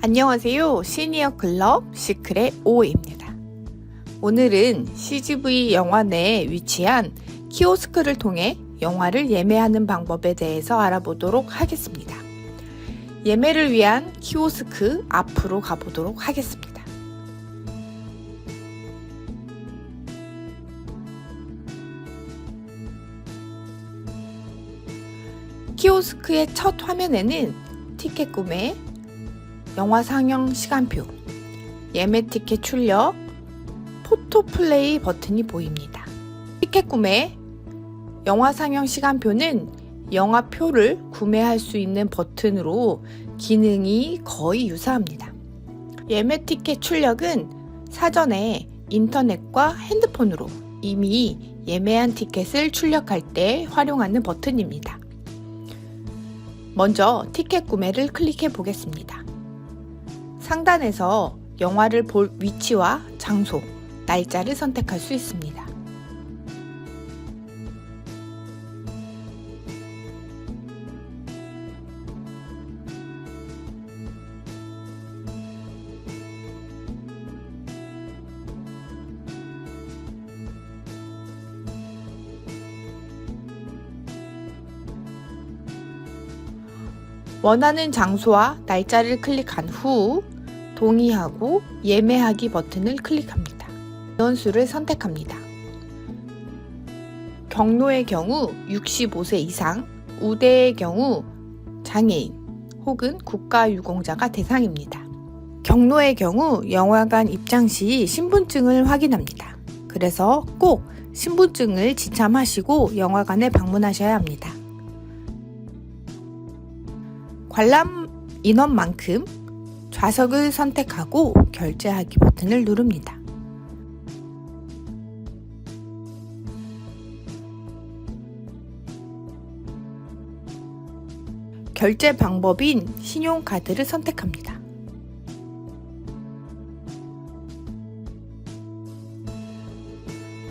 안녕하세요. 시니어 클럽 시크릿 5입니다. 오늘은 CGV 영화 내에 위치한 키오스크를 통해 영화를 예매하는 방법에 대해서 알아보도록 하겠습니다. 예매를 위한 키오스크 앞으로 가보도록 하겠습니다. 키오스크의 첫 화면에는 티켓 구매, 영화 상영 시간표, 예매 티켓 출력, 포토 플레이 버튼이 보입니다. 티켓 구매, 영화 상영 시간표는 영화표를 구매할 수 있는 버튼으로 기능이 거의 유사합니다. 예매 티켓 출력은 사전에 인터넷과 핸드폰으로 이미 예매한 티켓을 출력할 때 활용하는 버튼입니다. 먼저 티켓 구매를 클릭해 보겠습니다. 상단에서 영화를 볼 위치와 장소, 날짜를 선택할 수 있습니다. 원하는 장소와 날짜를 클릭한 후 동의하고 예매하기 버튼을 클릭합니다. 인원수를 선택합니다. 경로의 경우 65세 이상, 우대의 경우 장애인 혹은 국가유공자가 대상입니다. 경로의 경우 영화관 입장 시 신분증을 확인합니다. 그래서 꼭 신분증을 지참하시고 영화관에 방문하셔야 합니다. 관람 인원만큼 좌석을 선택하고 결제하기 버튼을 누릅니다. 결제 방법인 신용카드를 선택합니다.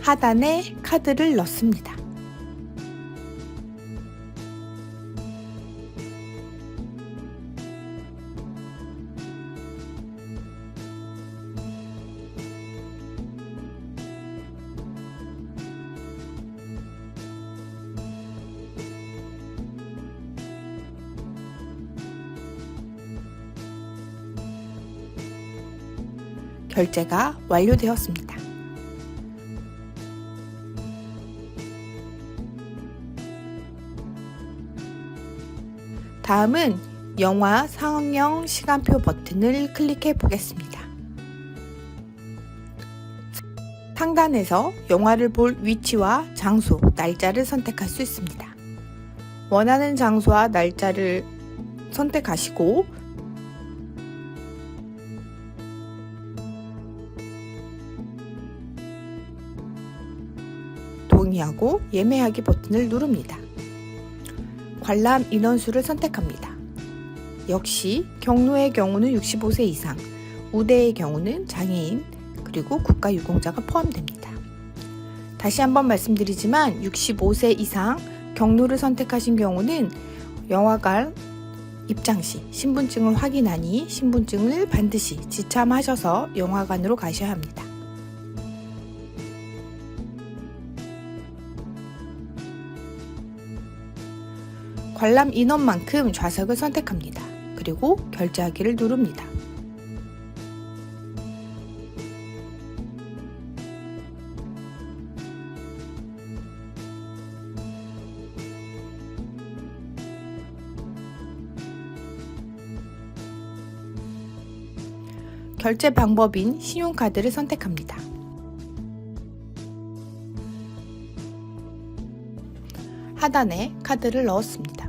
하단에 카드를 넣습니다. 결제가 완료되었습니다. 다음은 영화 상영 시간표 버튼을 클릭해 보겠습니다. 상단에서 영화를 볼 위치와 장소, 날짜를 선택할 수 있습니다. 원하는 장소와 날짜를 선택하시고 동의하고 예매하기 버튼을 누릅니다. 관람 인원수를 선택합니다. 역시 경로의 경우는 65세 이상, 우대의 경우는 장애인, 그리고 국가유공자가 포함됩니다. 다시 한번 말씀드리지만 65세 이상 경로를 선택하신 경우는 영화관 입장 시 신분증을 확인하니 신분증을 반드시 지참하셔서 영화관으로 가셔야 합니다. 관람 인원만큼 좌석을 선택합니다. 그리고 결제하기를 누릅니다. 결제 방법인 신용카드를 선택합니다. 하단에 카드를 넣었습니다.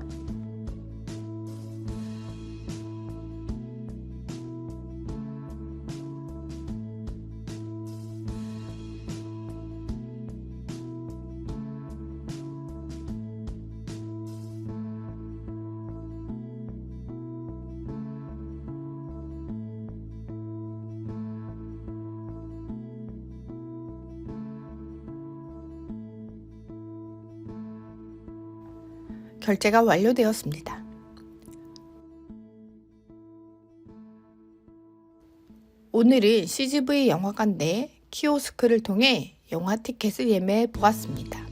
결제가 완료되었습니다. 오늘은 CGV 영화관 내 키오스크를 통해 영화 티켓을 예매해 보았습니다.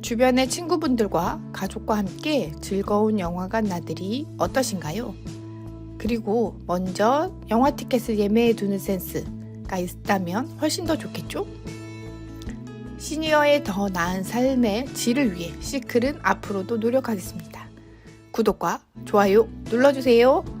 주변의 친구분들과 가족과 함께 즐거운 영화관 나들이 어떠신가요? 그리고 먼저 영화 티켓을 예매해 두는 센스가 있다면 훨씬 더 좋겠죠? 시니어의 더 나은 삶의 질을 위해 시클은 앞으로도 노력하겠습니다. 구독과 좋아요 눌러주세요.